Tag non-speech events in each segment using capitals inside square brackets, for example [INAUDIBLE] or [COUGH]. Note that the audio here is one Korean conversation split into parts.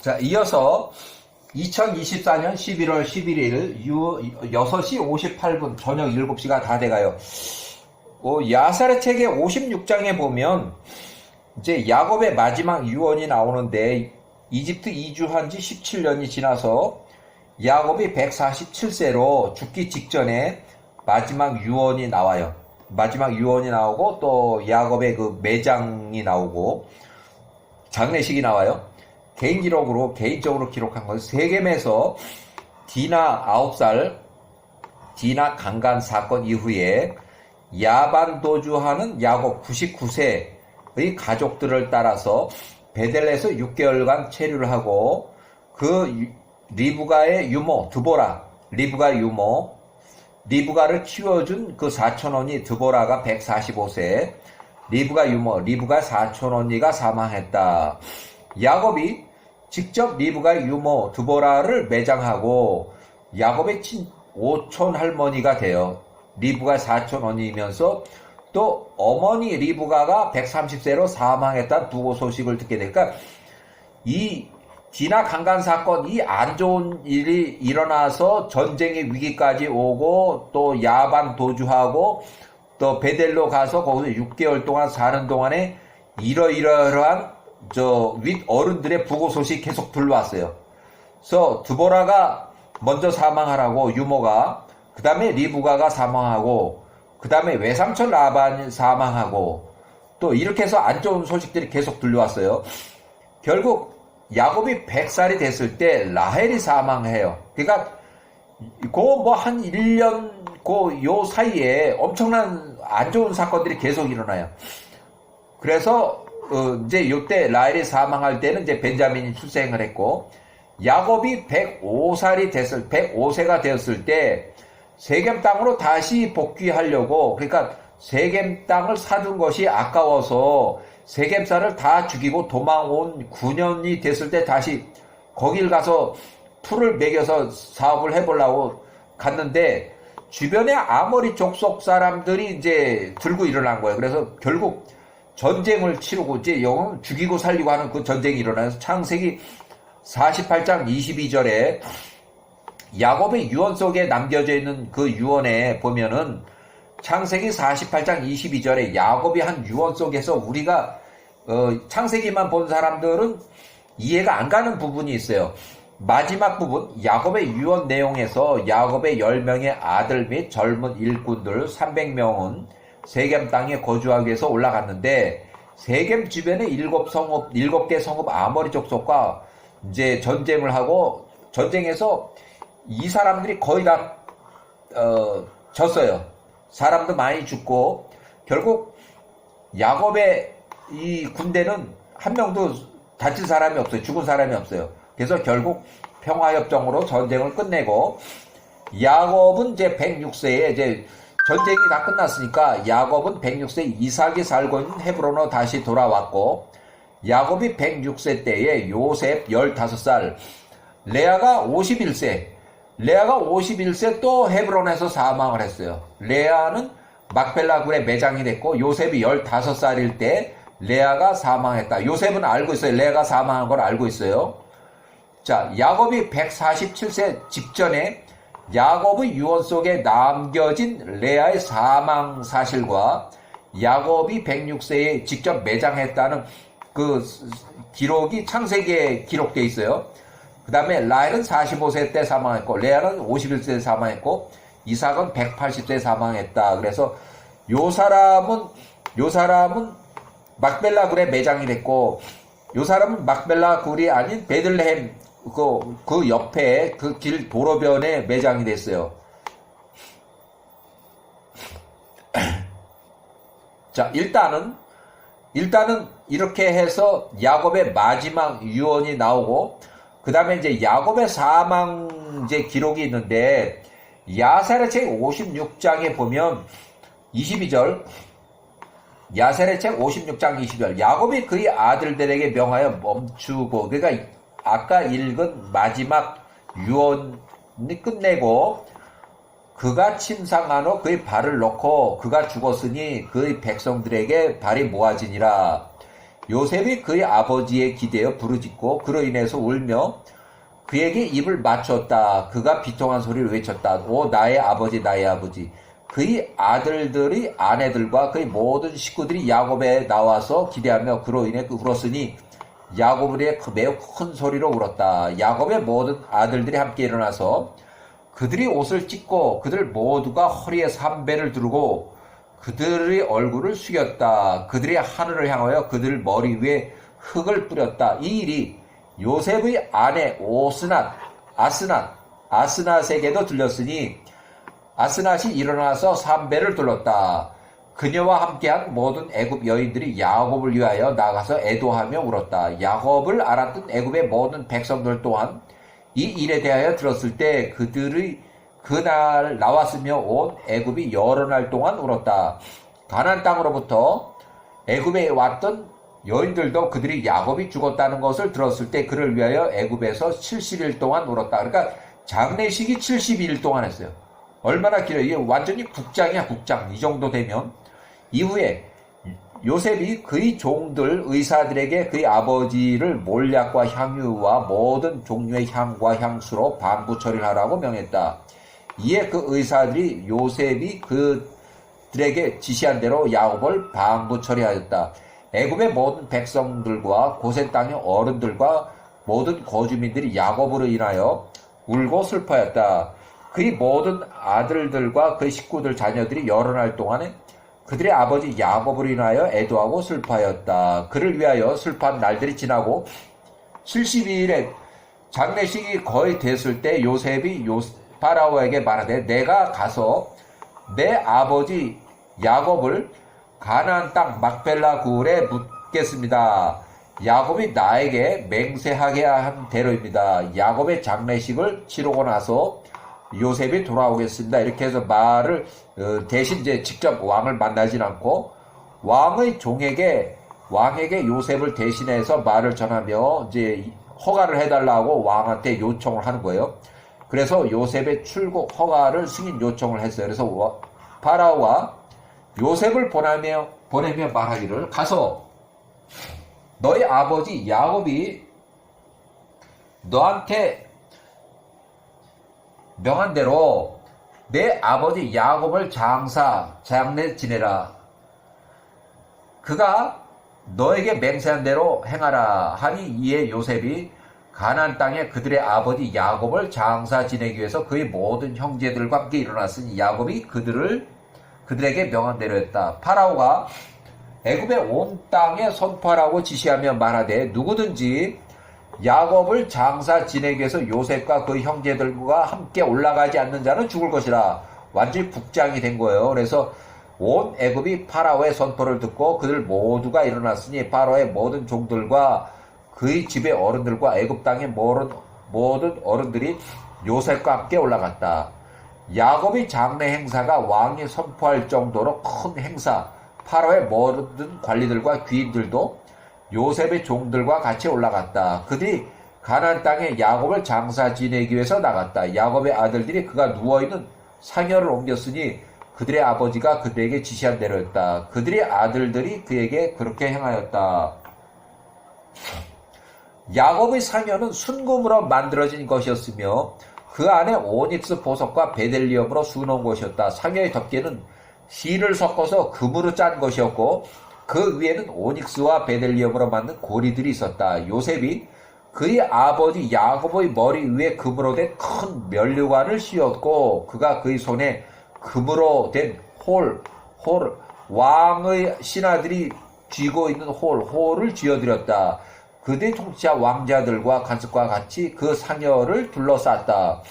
자, 이어서 2024년 11월 11일 6시 58분 저녁 7시가 다 돼가요. 어, 야사의 책의 56장에 보면 이제 야곱의 마지막 유언이 나오는데 이집트 이주한 지 17년이 지나서 야곱이 147세로 죽기 직전에 마지막 유언이 나와요. 마지막 유언이 나오고 또 야곱의 그 매장이 나오고 장례식이 나와요. 개인 기록으로 개인적으로 기록한 것은 세겜에서 디나 9살 디나 강간 사건 이후에 야반 도주하는 야곱 99세의 가족들을 따라서 베델에서 6개월간 체류를 하고 그 유- 리브가의 유모 드보라 리브가 유모 리브가를 키워준 그 사촌 언니 드보라가 145세 리브가 유모 리브가 사촌 언니가 사망했다. 야곱이 직접 리브가 유모 드보라를 매장하고 야곱의 친 오촌 할머니가 돼요. 리브가 사촌 언니이면서 또 어머니 리브가가 130세로 사망했다는 부고 소식을 듣게 되니까 이 디나 강간 사건 이 안 좋은 일이 일어나서 전쟁의 위기까지 오고 또 야반 도주하고 또 베델로 가서 거기서 6개월 동안 사는 동안에 이러이러한 저 윗 어른들의 부고 소식 계속 들러왔어요. 그래서 드보라가 먼저 사망하라고 유모가 그 다음에 리브가가 사망하고 그 다음에 외삼촌 라반이 사망하고 또 이렇게 해서 안 좋은 소식들이 계속 들려왔어요. 결국 야곱이 100살이 됐을 때 라헬이 사망해요. 그러니까 그뭐한 1년 그 요 사이에 엄청난 안 좋은 사건들이 계속 일어나요. 그래서 어, 이제 요때 라헬이 사망할 때는 이제 벤자민이 출생을 했고 야곱이 105살이 됐을 105세가 되었을 때 세겜 땅으로 다시 복귀하려고 그러니까 세겜 땅을 사둔 것이 아까워서 세겜 사를 다 죽이고 도망온 9년이 됐을 때 다시 거길 가서 풀을 먹여서 사업을 해보려고 갔는데 주변에 아모리 족속 사람들이 이제 들고 일어난 거예요. 그래서 결국 전쟁을 치르고 이제 영웅 죽이고 살리고 하는 그 전쟁이 일어나서 창세기 48장 22절에 야곱의 유언 속에 남겨져 있는 그 유언에 보면은 창세기 48장 22절에 야곱이 한 유언 속에서 우리가 어, 창세기만 본 사람들은 이해가 안 가는 부분이 있어요. 마지막 부분 야곱의 유언 내용에서 야곱의 10명의 아들 및 젊은 일꾼들 300명은 세겜 땅에 거주하기 위해서 올라갔는데 세겜 주변에 일곱 성읍 일곱 개 성읍 아모리 족속과 이제 전쟁을 하고 전쟁에서 이 사람들이 거의 다 어, 졌어요. 사람도 많이 죽고 결국 야곱의 이 군대는 한 명도 다친 사람이 없어요. 죽은 사람이 없어요. 그래서 결국 평화협정으로 전쟁을 끝내고 야곱은 이제 106세에 이제 전쟁이 다 끝났으니까 야곱은 106세 이삭이 살고 있는 헤브론으로 다시 돌아왔고 야곱이 106세 때에 요셉 15살 레아가 51세 레아가 51세 또 헤브론에서 사망을 했어요. 레아는 막벨라 굴에 매장이 됐고 요셉이 15살일 때 레아가 사망했다. 요셉은 알고 있어요. 레아가 사망한 걸 알고 있어요. 자, 야곱이 147세 직전에 야곱의 유언 속에 남겨진 레아의 사망 사실과 야곱이 106세에 직접 매장했다는 그 기록이 창세기에 기록되어 있어요. 그 다음에 라헬은 45세 때 사망했고 레아는 51세 때 사망했고 이삭은 180세 사망했다. 그래서 요 사람은 요 사람은 막벨라 굴에 매장이 됐고 요 사람은 막벨라 굴이 아닌 베들레헴 그, 그 옆에 그 길 도로변에 매장이 됐어요. [CLEARS THROAT] 자, 일단은, 일단은 이렇게 해서 야곱의 마지막 유언이 나오고, 그 다음에 이제 야곱의 사망 이제 기록이 있는데, 야살의 책 56장에 보면 22절, 야셀의 책 56장 20절 야곱이 그의 아들들에게 명하여 멈추고 그러니까 아까 읽은 마지막 유언이 끝내고 그가 침상한 후 그의 발을 놓고 그가 죽었으니 그의 백성들에게 발이 모아지니라 요셉이 그의 아버지에 기대어 부르짖고 그로 인해서 울며 그에게 입을 맞췄다. 그가 비통한 소리를 외쳤다. 오 나의 아버지 나의 아버지. 그의 아들들이 아내들과 그의 모든 식구들이 야곱에 나와서 기대하며 그로 인해 그 울었으니 야곱을 위해 그 매우 큰 소리로 울었다. 야곱의 모든 아들들이 함께 일어나서 그들이 옷을 찢고 그들 모두가 허리에 삼배를 두르고 그들의 얼굴을 숙였다. 그들이 하늘을 향하여 그들 머리 위에 흙을 뿌렸다. 이 일이 요셉의 아내 오스낫, 아스낫, 아스낫에게도 들렸으니 아스낫이 일어나서 삼배를 둘렀다. 그녀와 함께한 모든 애굽 여인들이 야곱을 위하여 나가서 애도하며 울었다. 야곱을 알았던 애굽의 모든 백성들 또한 이 일에 대하여 들었을 때 그들의 그날 나왔으며 온 애굽이 여러 날 동안 울었다. 가나안 땅으로부터 애굽에 왔던 여인들도 그들이 야곱이 죽었다는 것을 들었을 때 그를 위하여 애굽에서 70일 동안 울었다. 그러니까 장례식이 70일 동안 했어요. 얼마나 길어요? 이게 완전히 국장이야, 국장. 이 정도 되면 이후에 요셉이 그의 종들 의사들에게 그의 아버지를 몰약과 향유와 모든 종류의 향과 향수로 방부 처리를 하라고 명했다. 이에 그 의사들이 요셉이 그들에게 지시한 대로 야곱을 방부 처리하였다. 애굽의 모든 백성들과 고센 땅의 어른들과 모든 거주민들이 야곱으로 인하여 울고 슬퍼했다. 그의 모든 아들들과 그의 식구들 자녀들이 여러 날 동안에 그들의 아버지 야곱으로 인하여 애도하고 슬퍼하였다. 그를 위하여 슬퍼한 날들이 지나고 72일에 장례식이 거의 됐을 때 요셉이 요, 파라오에게 말하되 내가 가서 내 아버지 야곱을 가나안 땅 막벨라 굴에 묻겠습니다. 야곱이 나에게 맹세하게 한 대로입니다. 야곱의 장례식을 치르고 나서 요셉이 돌아오겠습니다. 이렇게 해서 말을 어, 대신 이제 직접 왕을 만나진 않고 왕의 종에게 왕에게 요셉을 대신해서 말을 전하며 이제 허가를 해달라고 왕한테 요청을 하는 거예요. 그래서 요셉의 출국 허가를 승인 요청을 했어요. 그래서 파라오가 요셉을 보내며 보내며 말하기를 가서 너희 아버지 야곱이 너한테 명한 대로 내 아버지 야곱을 장사 장례 지내라. 그가 너에게 맹세한 대로 행하라 하니 이에 요셉이 가나안 땅에 그들의 아버지 야곱을 장사 지내기 위해서 그의 모든 형제들과 함께 일어났으니 야곱이 그들을 그들에게 명한 대로 했다. 파라오가 애굽의 온 땅에 선포하라고 지시하며 말하되 누구든지 야곱을 장사 지내기 위해서 요셉과 그 형제들과 함께 올라가지 않는 자는 죽을 것이라 완전히 국장이 된 거예요. 그래서 온 애굽이 파라오의 선포를 듣고 그들 모두가 일어났으니 파라오의 모든 종들과 그의 집의 어른들과 애굽 땅의 모든 모든 어른들이 요셉과 함께 올라갔다. 야곱의 장례 행사가 왕이 선포할 정도로 큰 행사, 파라오의 모든 관리들과 귀인들도 요셉의 종들과 같이 올라갔다. 그들이 가나안 땅에 야곱을 장사 지내기 위해서 나갔다. 야곱의 아들들이 그가 누워 있는 상여를 옮겼으니 그들의 아버지가 그들에게 지시한 대로였다. 그들의 아들들이 그에게 그렇게 행하였다. 야곱의 상여는 순금으로 만들어진 것이었으며 그 안에 오닉스 보석과 베델리엄으로 수놓은 것이었다. 상여의 덮개는 실을 섞어서 금으로 짠 것이었고 그 위에는 오닉스와 베델리엄으로 만든 고리들이 있었다. 요셉이 그의 아버지 야곱의 머리 위에 금으로 된 큰 면류관을 씌웠고 그가 그의 손에 금으로 된 홀, 홀, 왕의 신하들이 쥐고 있는 홀, 홀을 쥐어드렸다. 그들의 통치자 왕자들과 간섭과 같이 그 상여를 둘러쌌다.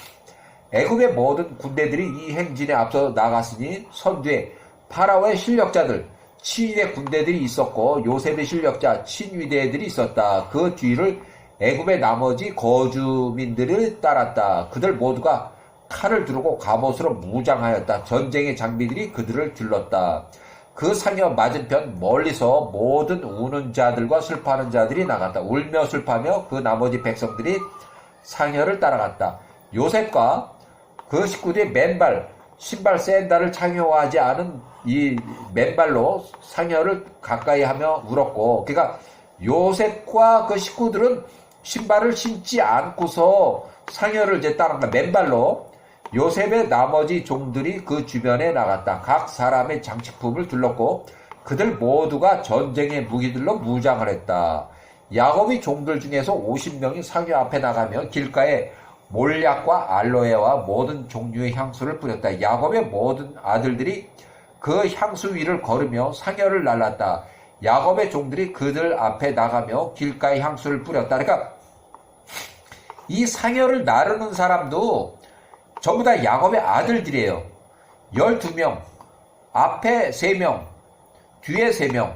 애굽의 모든 군대들이 이 행진에 앞서 나갔으니 선두에 파라오의 실력자들, 친위대 군대들이 있었고 요셉의 실력자 친위대들이 있었다. 그 뒤를 애굽의 나머지 거주민들을 따랐다. 그들 모두가 칼을 두르고 갑옷으로 무장하였다. 전쟁의 장비들이 그들을 들렀다. 그 상여 맞은편 멀리서 모든 우는 자들과 슬퍼하는 자들이 나갔다. 울며 슬퍼하며 그 나머지 백성들이 상여를 따라갔다. 요셉과 그 식구들이 맨발, 신발 샌달을 착용하지 않은 이 맨발로 상여를 가까이 하며 울었고, 그러니까 요셉과 그 식구들은 신발을 신지 않고서 상여를 이제 따라가 맨발로 요셉의 나머지 종들이 그 주변에 나갔다. 각 사람의 장식품을 둘렀고 그들 모두가 전쟁의 무기들로 무장을 했다. 야곱이 종들 중에서 50명이 상여 앞에 나가며 길가에 몰약과 알로에와 모든 종류의 향수를 뿌렸다. 야곱의 모든 아들들이 그 향수 위를 걸으며 상여를 날랐다. 야곱의 종들이 그들 앞에 나가며 길가에 향수를 뿌렸다. 그러니까 이 상여를 나르는 사람도 전부 다 야곱의 아들들이에요. 12명, 앞에 3명, 뒤에 3명,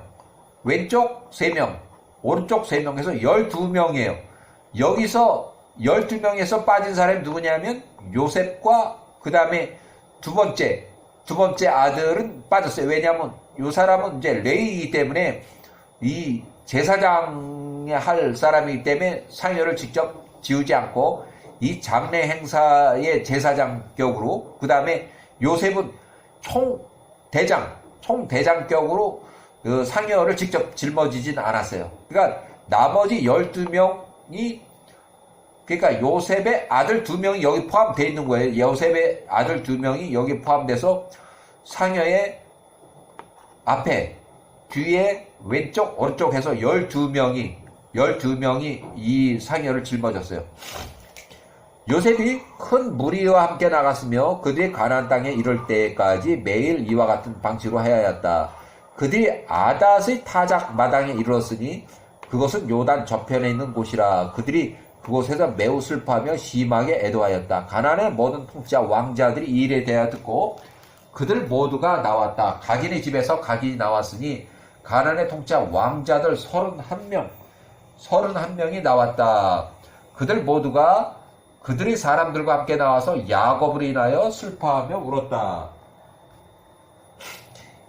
왼쪽 3명, 오른쪽 3명 해서 12명이에요. 여기서 12명에서 빠진 사람이 누구냐면 요셉과 그 다음에 두 번째, 두 번째 아들은 빠졌어요. 왜냐하면 이 사람은 이제 레이이기 때문에 이 제사장에 할 사람이기 때문에 상여를 직접 지우지 않고 이 장례 행사의 제사장 격으로 그 다음에 요셉은 총 대장, 총 대장 격으로 그 상여를 직접 짊어지진 않았어요. 그러니까 나머지 12명이 그러니까 요셉의 아들 두 명이 여기 포함되어 있는 거예요. 요셉의 아들 두 명이 여기 포함돼서 상여의 앞에, 뒤에, 왼쪽, 오른쪽 해서 12명이, 12명이 이 상여를 짊어졌어요. 요셉이 큰 무리와 함께 나갔으며 그들이 가나안 땅에 이를 때까지 매일 이와 같은 방식으로 하였다. 그들이 아닷의 타작 마당에 이르렀으니 그것은 요단 저편에 있는 곳이라 그들이 그곳에서 매우 슬퍼하며 심하게 애도하였다. 가난의 모든 통치자 왕자들이 이 일에 대하여 듣고 그들 모두가 나왔다. 각인의 집에서 각인이 나왔으니 가난의 통치자 왕자들 31명, 31명이 나왔다. 그들 모두가 그들의 사람들과 함께 나와서 야곱을 인하여 슬퍼하며 울었다.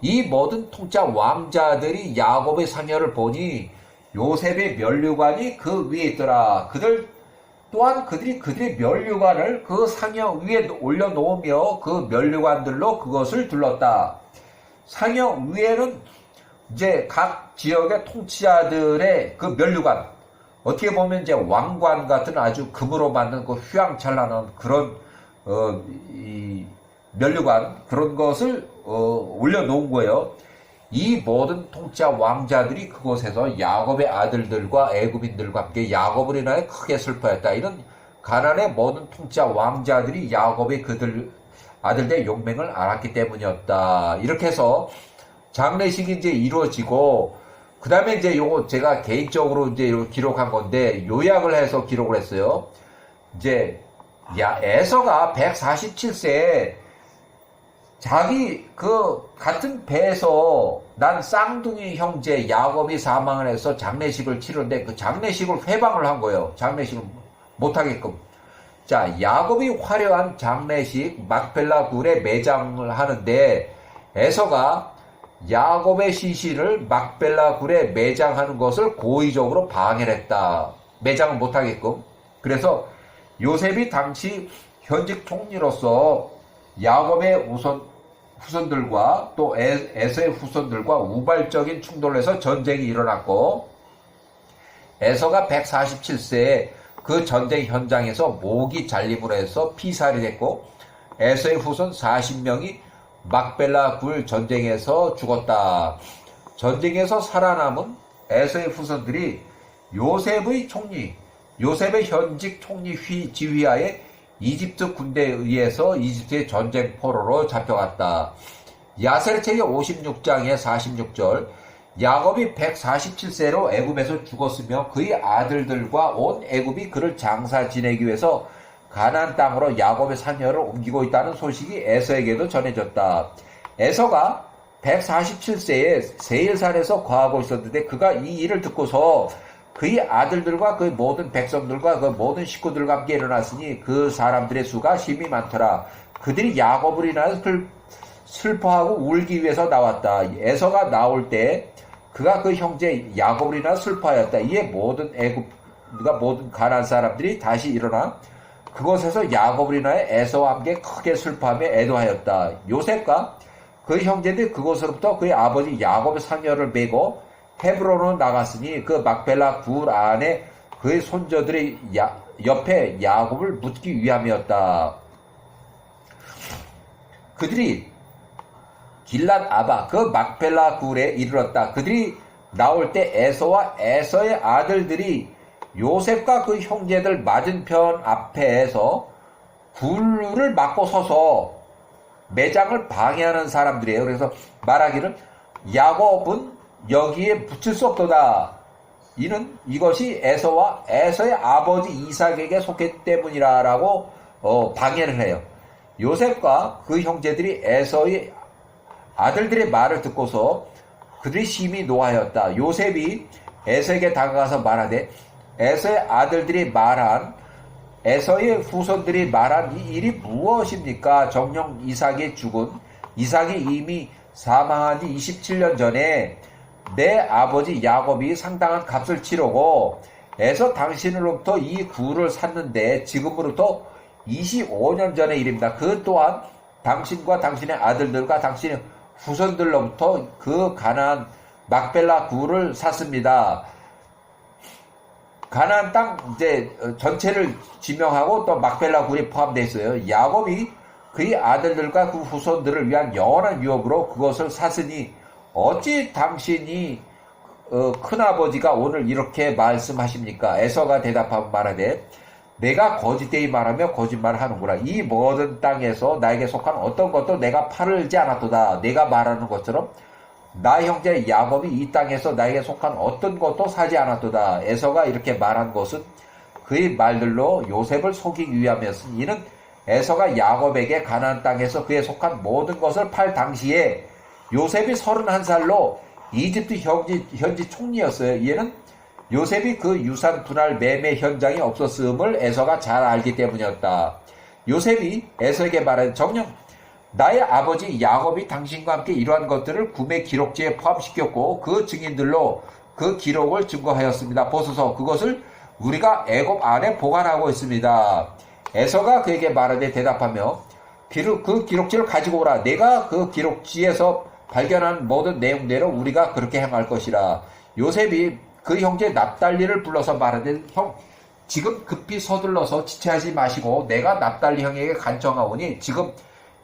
이 모든 통짜 왕자들이 야곱의 상여를 보니 요셉의 면류관이 그 위에 있더라. 그들 또한 그들이 그들의 면류관을 그 상여 위에 올려놓으며 그 면류관들로 그것을 둘렀다. 상여 위에는 이제 각 지역의 통치자들의 그 면류관, 어떻게 보면 이제 왕관 같은 아주 금으로 만든 그 휘황찬란한 그런 어, 이 면류관 그런 것을 어, 올려놓은 거예요. 이 모든 통치자 왕자들이 그곳에서 야곱의 아들들과 애굽인들과 함께 야곱을 인하여 크게 슬퍼했다. 이런 가난의 모든 통치자 왕자들이 야곱의 그들 아들들의 용맹을 알았기 때문이었다. 이렇게 해서 장례식이 이제 이루어지고 그 다음에 이제 요거 제가 개인적으로 이제 기록한 건데 요약을 해서 기록을 했어요. 이제 야 에서가 147세에 자기 그 같은 배에서 난 쌍둥이 형제 야곱이 사망을 해서 장례식을 치르는데 그 장례식을 회방을 한 거예요. 장례식을 못하게끔. 자, 야곱이 화려한 장례식 막벨라 굴에 매장을 하는데 에서가 야곱의 시신을 막벨라 굴에 매장하는 것을 고의적으로 방해를 했다. 매장을 못하게끔. 그래서 요셉이 당시 현직 총리로서 야곱의 우선 후손들과 또 에서의 후손들과 우발적인 충돌을 해서 전쟁이 일어났고 에서가 147세에 그 전쟁 현장에서 목이 잘림으로 해서 피살이 됐고 에서의 후손 40명이 막벨라 굴 전쟁에서 죽었다. 전쟁에서 살아남은 에서의 후손들이 요셉의 총리, 요셉의 현직 총리 휘 지휘하에 이집트 군대에 의해서 이집트의 전쟁 포로로 잡혀갔다. 야셀 책의 56장의 46절 야곱이 147세로 애굽에서 죽었으며 그의 아들들과 온 애굽이 그를 장사 지내기 위해서 가나안 땅으로 야곱의 상여를 옮기고 있다는 소식이 에서에게도 전해졌다. 에서가 147세에 세일산에서 거하고 있었는데 그가 이 일을 듣고서 그의 아들들과 그 모든 백성들과 그 모든 식구들과 함께 일어났으니 그 사람들의 수가 심히 많더라. 그들이 야곱을 인하여 슬퍼하고 울기 위해서 나왔다. 에서가 나올 때 그가 그 형제 야곱을 인하여 슬퍼하였다. 이에 모든 애굽과 모든 가난 사람들이 다시 일어나 그곳에서 야곱을 인하여 에서와 함께 크게 슬퍼하며 애도하였다. 요셉과 그 형제들이 그곳으로부터 그의 아버지 야곱의 상여를 메고 헤브론으로 나갔으니 그 막벨라 굴 안에 그의 손자들이 야- 옆에 야곱을 묻기 위함이었다. 그들이 길란 아바 그 막벨라 굴에 이르렀다. 그들이 나올 때 에서와 에서의 아들들이 요셉과 그 형제들 맞은편 앞에서 굴을 막고 서서 매장을 방해하는 사람들이에요. 그래서 말하기를 야곱은 여기에 붙을 수 없도다. 이는 이것이 에서와 에서의 아버지 이삭에게 속했기 때문이라라고 어, 방해를 해요. 요셉과 그 형제들이 에서의 아들들의 말을 듣고서 그들이 심히 노하였다. 요셉이 에서에게 다가가서 말하되 에서의 아들들이 말한 에서의 후손들이 말한 이 일이 무엇입니까? 정령 이삭이 죽은 이삭이 이미 사망한 지 27년 전에 내 아버지 야곱이 상당한 값을 치르고 에서 당신으로부터 이 구를 샀는데 지금으로부터 25년 전의 일입니다. 그 또한 당신과 당신의 아들들과 당신의 후손들로부터 그 가난 막벨라 구를 샀습니다. 가나안 땅 이제 어, 전체를 지명하고 또 막벨라 굴이 포함되어 있어요. 야곱이 그의 아들들과 그 후손들을 위한 영원한 유업으로 그것을 샀으니 어찌 당신이 어, 큰아버지가 오늘 이렇게 말씀하십니까? 에서가 대답하고 말하되 내가 거짓되이 말하며 거짓말을 하는구나. 이 모든 땅에서 나에게 속한 어떤 것도 내가 팔을지 않았도다. 내가 말하는 것처럼 나 형제 야곱이 이 땅에서 나에게 속한 어떤 것도 사지 않았도다. 에서가 이렇게 말한 것은 그의 말들로 요셉을 속이기 위함이었으니 이는 에서가 야곱에게 가나안 땅에서 그에 속한 모든 것을 팔 당시에 요셉이 31살로 이집트 현지, 현지 총리였어요. 이에는 요셉이 그 유산 분할 매매 현장이 없었음을 에서가 잘 알기 때문이었다. 요셉이 에서에게 말한 정녕 나의 아버지 야곱이 당신과 함께 이러한 것들을 구매 기록지에 포함시켰고 그 증인들로 그 기록을 증거하였습니다. 보소서 그것을 우리가 애굽 안에 보관하고 있습니다. 에서가 그에게 말하되 대답하며 그 기록지를 가지고 오라. 내가 그 기록지에서 발견한 모든 내용대로 우리가 그렇게 행할 것이라. 요셉이 그 형제 납달리를 불러서 말하되 형 지금 급히 서둘러서 지체하지 마시고 내가 납달리 형에게 간청하오니 지금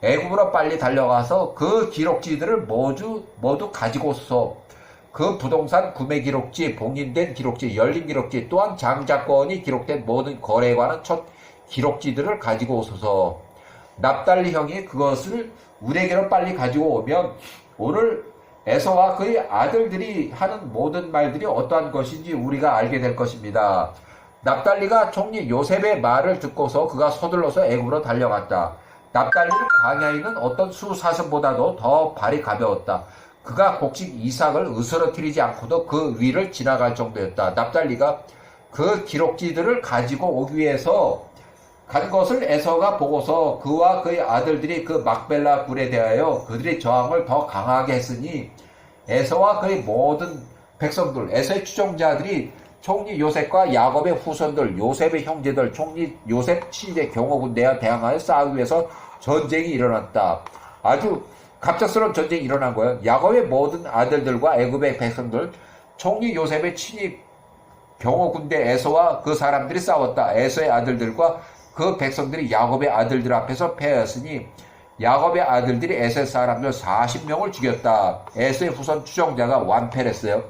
애굽으로 빨리 달려가서 그 기록지들을 모두 모두 가지고 오소서. 그 부동산 구매 기록지, 봉인된 기록지, 열린 기록지, 또한 장자권이 기록된 모든 거래에 관한 첫 기록지들을 가지고 오소서. 납달리 형이 그것을 우리에게로 빨리 가지고 오면 오늘 에서와 그의 아들들이 하는 모든 말들이 어떠한 것인지 우리가 알게 될 것입니다. 납달리가 총리 요셉의 말을 듣고서 그가 서둘러서 애굽으로 달려갔다. 납달리는 광야에 있는 어떤 수사슴보다도 더 발이 가벼웠다. 그가 곡식 이삭을 으스러뜨리지 않고도 그 위를 지나갈 정도였다. 납달리가 그 기록지들을 가지고 오기 위해서 간 것을 에서가 보고서 그와 그의 아들들이 그 막벨라 굴에 대하여 그들의 저항을 더 강하게 했으니 에서와 그의 모든 백성들, 에서의 추종자들이 총리 요셉과 야곱의 후손들, 요셉의 형제들, 총리 요셉 친의 경호군대와 대항하여 싸우기 위해서 전쟁이 일어났다. 아주 갑작스러운 전쟁이 일어난 거예요. 야곱의 모든 아들들과 애굽의 백성들, 총리 요셉의 친히 경호군대 에서와 그 사람들이 싸웠다. 에서의 아들들과 그 백성들이 야곱의 아들들 앞에서 패하였으니 야곱의 아들들이 에서의 사람들 40명을 죽였다. 에서의 후손 추종자가 완패를 했어요.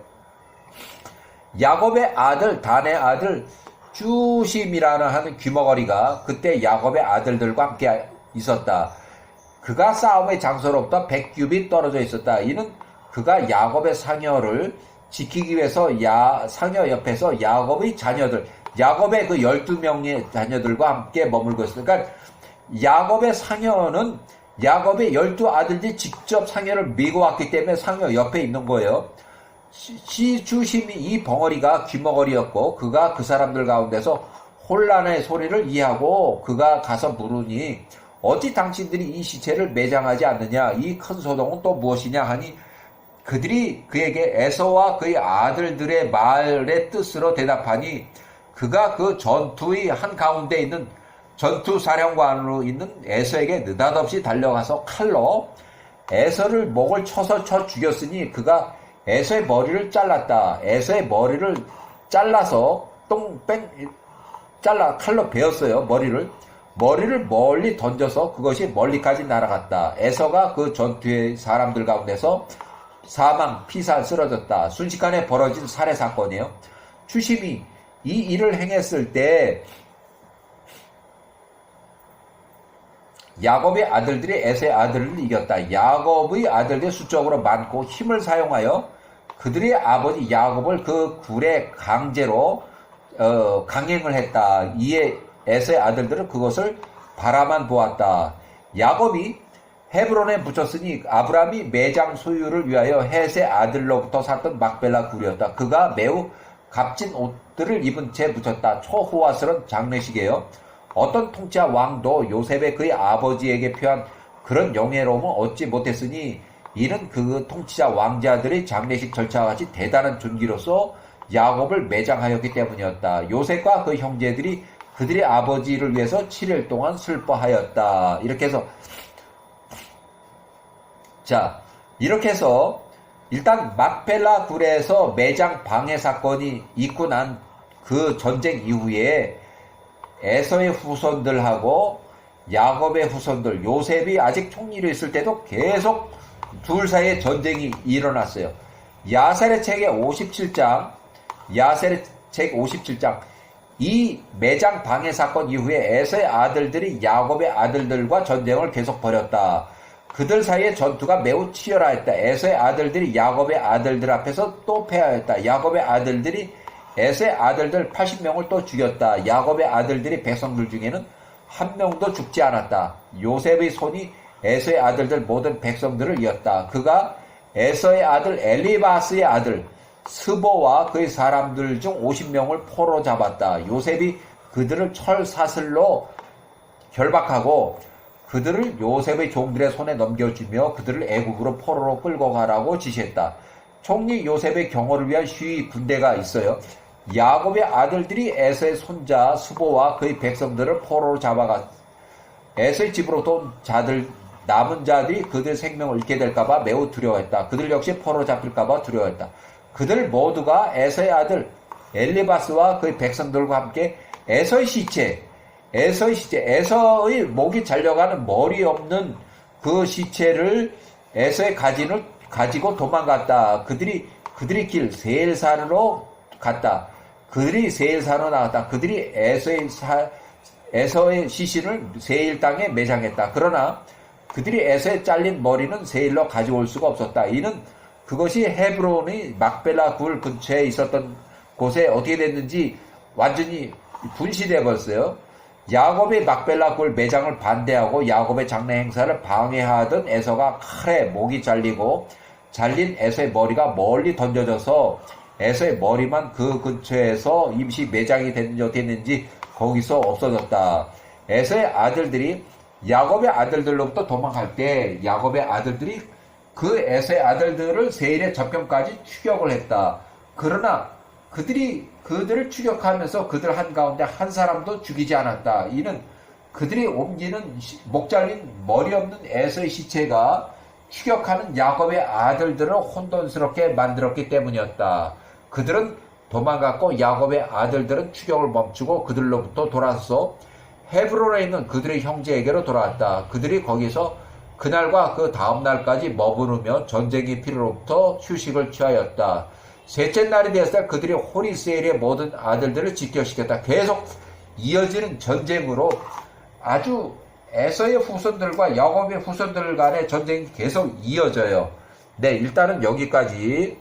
야곱의 아들 단의 아들 주심이라는 하는 귀머거리가 그때 야곱의 아들들과 함께 있었다. 그가 싸움의 장소로부터 100규빗 떨어져 있었다. 이는 그가 야곱의 상여를 지키기 위해서 야, 상여 옆에서 야곱의 자녀들, 야곱의 그 12명의 자녀들과 함께 머물고 있었다. 그러니까 야곱의 상여는 야곱의 열두 아들들이 직접 상여를 밀고 왔기 때문에 상여 옆에 있는 거예요. 시 주심이 이 벙어리가 귀머거리였고 그가 그 사람들 가운데서 혼란의 소리를 이해하고 그가 가서 물으니 어찌 당신들이 이 시체를 매장하지 않느냐 이 큰 소동은 또 무엇이냐 하니 그들이 그에게 에서와 그의 아들들의 말의 뜻으로 대답하니 그가 그 전투의 한 가운데 있는 전투 사령관으로 있는 에서에게 느닷없이 달려가서 칼로 에서를 목을 쳐서 쳐 죽였으니 그가 에서의 머리를 잘랐다. 에서의 머리를 잘라서 똥뺑 잘라 칼로 베었어요. 머리를 머리를 멀리 던져서 그것이 멀리까지 날아갔다. 에서가 그 전투의 사람들 가운데서 사망, 피살, 쓰러졌다. 순식간에 벌어진 살해 사건이에요. 추심이 이 일을 행했을 때 야곱의 아들들이 에서의 아들을 이겼다. 야곱의 아들들이 수적으로 많고 힘을 사용하여 그들의 아버지 야곱을 그 굴에 강제로 어, 강행을 했다. 이에 에서의 아들들은 그것을 바라만 보았다. 야곱이 헤브론에 붙였으니 아브라함이 매장 소유를 위하여 헷의 아들로부터 샀던 막벨라 굴이었다. 그가 매우 값진 옷들을 입은 채 붙였다. 초호화스런 장례식이에요. 어떤 통치자 왕도 요셉의 그의 아버지에게 표한 그런 영예로움을 얻지 못했으니 이는 그 통치자 왕자들의 장례식 절차와 같이 대단한 존귀로서 야곱을 매장하였기 때문이었다. 요셉과 그 형제들이 그들의 아버지를 위해서 7일 동안 슬퍼하였다. 이렇게 해서 자 이렇게 해서 일단 막펠라 굴에서 매장 방해 사건이 있고 난 그 전쟁 이후에 에서의 후손들하고 야곱의 후손들 요셉이 아직 총리로 있을 때도 계속 둘 사이에 전쟁이 일어났어요. 야셀의 책의 57장 야셀의 책 57장 이 매장 방해 사건 이후에 에서의 아들들이 야곱의 아들들과 전쟁을 계속 벌였다. 그들 사이의 전투가 매우 치열하였다. 에서의 아들들이 야곱의 아들들 앞에서 또 패하였다. 야곱의 아들들이 에서의 아들들 80명을 또 죽였다. 야곱의 아들들이 백성들 중에는 한 명도 죽지 않았다. 요셉의 손이 에서의 아들들 모든 백성들을 이었다. 그가 에서의 아들 엘리바스의 아들 스보와 그의 사람들 중 50명을 포로 잡았다. 요셉이 그들을 철 사슬로 결박하고 그들을 요셉의 종들의 손에 넘겨주며 그들을 애국으로 포로로 끌고 가라고 지시했다. 총리 요셉의 경호를 위한 시위 군대가 있어요. 야곱의 아들들이 에서의 손자 수보와 그의 백성들을 포로로 잡아가 에서의 집으로 돈 자들 남은 자들이 그들 생명을 잃게 될까봐 매우 두려워했다. 그들 역시 포로 잡힐까봐 두려워했다. 그들 모두가 에서의 아들 엘리바스와 그의 백성들과 함께 에서의 시체, 에서의 시체, 에서의 목이 잘려가는 머리 없는 그 시체를 에서의 가진을 가지고 도망갔다. 그들이 그들이 길 세일산으로 갔다. 그들이 세일산으로 나갔다. 그들이 에서의 사, 에서의 시신을 세일 땅에 매장했다. 그러나 그들이 에서에 잘린 머리는 세일로 가져올 수가 없었다. 이는 그것이 헤브론의 막벨라 굴 근처에 있었던 곳에 어떻게 됐는지 완전히 분시돼 버렸어요. 야곱의 막벨라 굴 매장을 반대하고 야곱의 장례 행사를 방해하던 에서가 칼에 목이 잘리고 잘린 에서의 머리가 멀리 던져져서 에서의 머리만 그 근처에서 임시 매장이 됐는지 어떻게 됐는지 거기서 없어졌다. 에서의 아들들이 야곱의 아들들로부터 도망갈 때 야곱의 아들들이 그 에서의 아들들을 세일의 접경까지 추격을 했다. 그러나 그들이 그들을 추격하면서 그들 한가운데 한 사람도 죽이지 않았다. 이는 그들이 옮기는 목 잘린 머리 없는 에서의 시체가 추격하는 야곱의 아들들을 혼돈스럽게 만들었기 때문이었다. 그들은 도망갔고 야곱의 아들들은 추격을 멈추고 그들로부터 돌아서 헤브론에 있는 그들의 형제에게로 돌아왔다. 그들이 거기서 그날과 그 다음 날까지 머무르며 전쟁의 피로부터 휴식을 취하였다. 셋째 날이 되었을 때 그들이 호리세일의 모든 아들들을 직결시켰다. 계속 이어지는 전쟁으로 아주 에서의 후손들과 야곱의 후손들 간의 전쟁이 계속 이어져요. 네, 일단은 여기까지